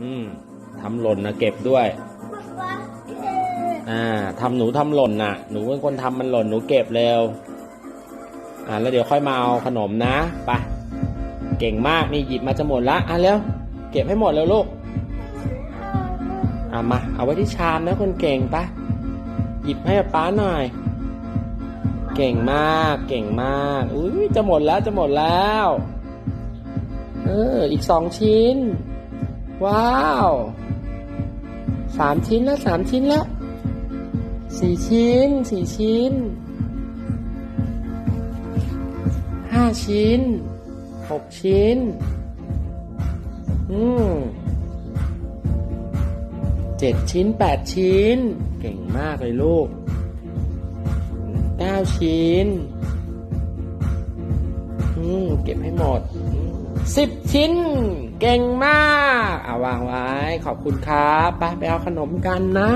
อืมทำหล่นนะเก็บด้วย อ่าทำหนูทำหล่นน่ะ หนูเป็นคนทำมันหล่นหนูเก็บเร็ว อ่า แล้วเดี๋ยวค่อยมาเอาขนมนะไปเก่งมากนี่หยิบมาจะหมดละอะเร็วเก็บให้หมดเร็วลูกอะมา เอาไว้ที่ชามนะคนเก่งปะหยิบให้ป๊าหน่อย เก่งมากเก่งมากอุ้ยจะหมดแล้วจะหมดแล้ว เอออีกสองชิ้น ว้าวสามชิ้นแล้วสามชิ้นแล้วสี่ชิ้นสี่ชิ้นห้าชิ้นหกชิ้น อืมเจ็ดชิ้นแปดชิ้น เก่งมากเลยลูกเก้าชิ้น อืม เก็บให้หมด สิบชิ้น เก่งมากเอาวางไว้ ขอบคุณครับไปไปเอาขนมกันนะ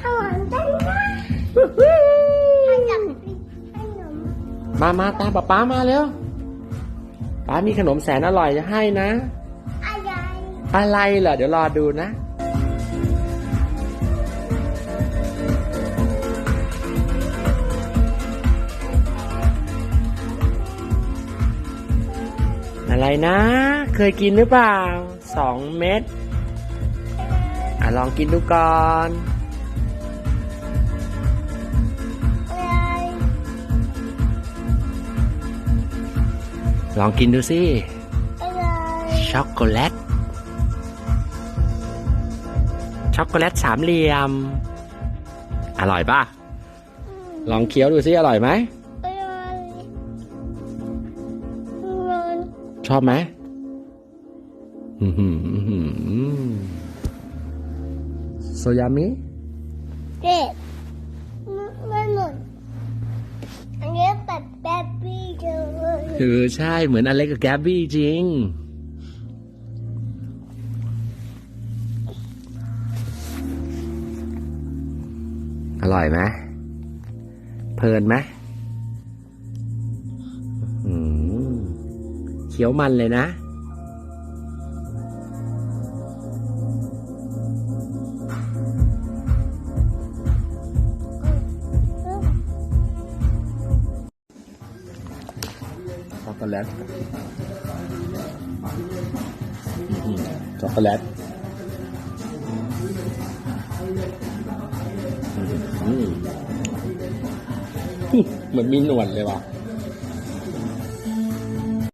ขนมได้ไหมขนมขนมมามาตามป๊าป๊ามาเร็วป๊ามีขนมแสนอร่อยจะให้นะ อะไร อะไรเหรอเดี๋ยวรอดูนะ นะ เคยกินหรือเปล่าสองเม็ดอะลองกินดูก่อนอะไรลองกินดูสิอะไรช็อกโกแลต ช็อกโกแลตสามเหลี่ยม อร่อยป่ะ ลองเคี้ยวดูสิ อร่อยไหม ชอบไหมอื้อหืออื้อหือโซยามิเด็ดมันเหมือนอันนี้แบบแบบบี้เลยเออใช่เหมือนอเล็กกับแกบบี้จริง อร่อยไหมเพลินไหม ขียวมันเลยนะ ช็อกโกแลตอื้อหือช็อกโกแลตอื้อหือเหมือนมีหนวดเลยว่ะ